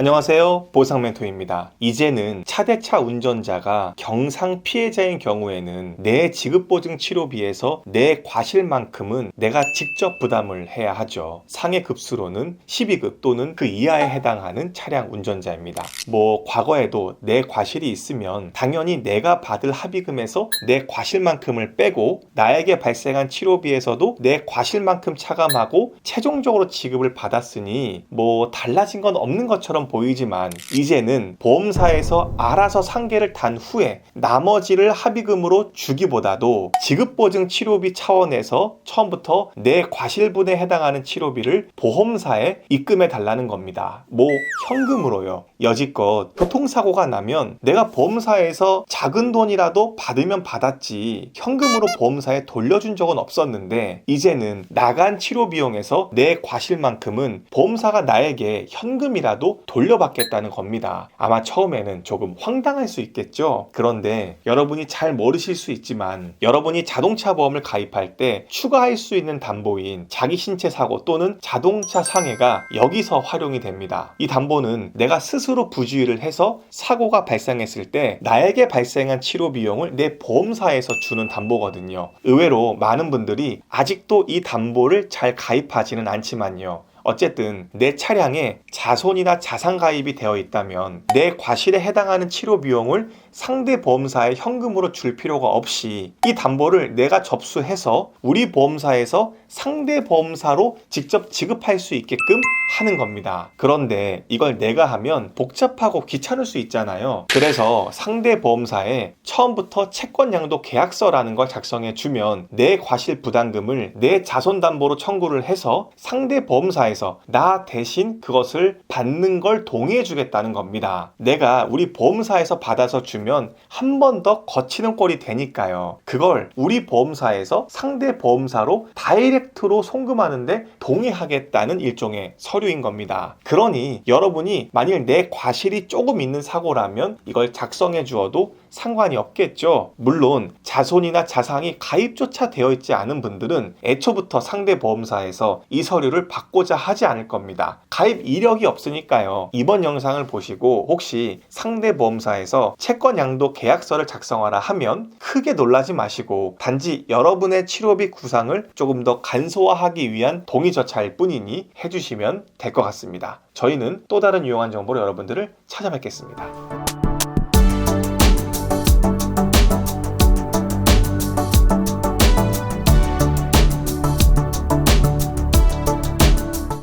안녕하세요. 보상 멘토입니다. 이제는 차대차 운전자가 경상 피해자인 경우에는 내 지급보증 치료비에서 내 과실만큼은 내가 직접 부담을 해야 하죠. 상해 급수로는 12급 또는 그 이하에 해당하는 차량 운전자입니다. 뭐 과거에도 내 과실이 있으면 당연히 내가 받을 합의금에서 내 과실만큼을 빼고 나에게 발생한 치료비에서도 내 과실만큼 차감하고 최종적으로 지급을 받았으니 뭐 달라진 건 없는 것처럼 보이지만 이제는 보험사에서 알아서 상계를 단 후에 나머지를 합의금으로 주기보다도 지급보증 치료비 차원에서 처음부터 내 과실분에 해당하는 치료비를 보험사에 입금해 달라는 겁니다. 뭐 현금으로요. 여지껏 교통사고가 나면 내가 보험사에서 작은 돈이라도 받으면 받았지 현금으로 보험사에 돌려준 적은 없었는데 이제는 나간 치료 비용에서 내 과실만큼은 보험사가 나에게 현금이라도 돌려 받겠다는 겁니다. 아마 처음에는 조금 황당할 수 있겠죠. 그런데 여러분이 잘 모르실 수 있지만 여러분이 자동차 보험을 가입할 때 추가할 수 있는 담보인 자기 신체 사고 또는 자동차 상해가 여기서 활용이 됩니다. 이 담보는 내가 스스로 부주의를 해서 사고가 발생했을 때 나에게 발생한 치료 비용을 내 보험사에서 주는 담보거든요. 의외로 많은 분들이 아직도 이 담보를 잘 가입하지는 않지만요. 어쨌든 내 차량에 자손이나 자산 가입이 되어 있다면 내 과실에 해당하는 치료 비용을 상대 보험사에 현금으로 줄 필요가 없이 이 담보를 내가 접수해서 우리 보험사에서 상대 보험사로 직접 지급할 수 있게끔 하는 겁니다. 그런데 이걸 내가 하면 복잡하고 귀찮을 수 있잖아요. 그래서 상대 보험사에 처음부터 채권 양도 계약서라는 걸 작성해 주면 내 과실 부담금을 내 자손 담보로 청구를 해서 상대 보험사에 서 나 대신 그것을 받는 걸 동의해 주겠다는 겁니다. 내가 우리 보험사에서 받아서 주면 한 번 더 거치는 꼴이 되니까요. 그걸 우리 보험사에서 상대 보험사로 다이렉트로 송금하는데 동의하겠다는 일종의 서류인 겁니다. 그러니 여러분이 만일 내 과실이 조금 있는 사고라면 이걸 작성해 주어도 상관이 없겠죠. 물론 자손이나 자상이 가입조차 되어 있지 않은 분들은 애초부터 상대 보험사에서 이 서류를 받고자 하지 않을 겁니다. 가입 이력이 없으니까요. 이번 영상을 보시고 혹시 상대 보험사에서 채권 양도 계약서를 작성하라 하면 크게 놀라지 마시고 단지 여러분의 치료비 구상을 조금 더 간소화하기 위한 동의 절차일 뿐이니 해주시면 될 것 같습니다. 저희는 또 다른 유용한 정보로 여러분들을 찾아뵙겠습니다.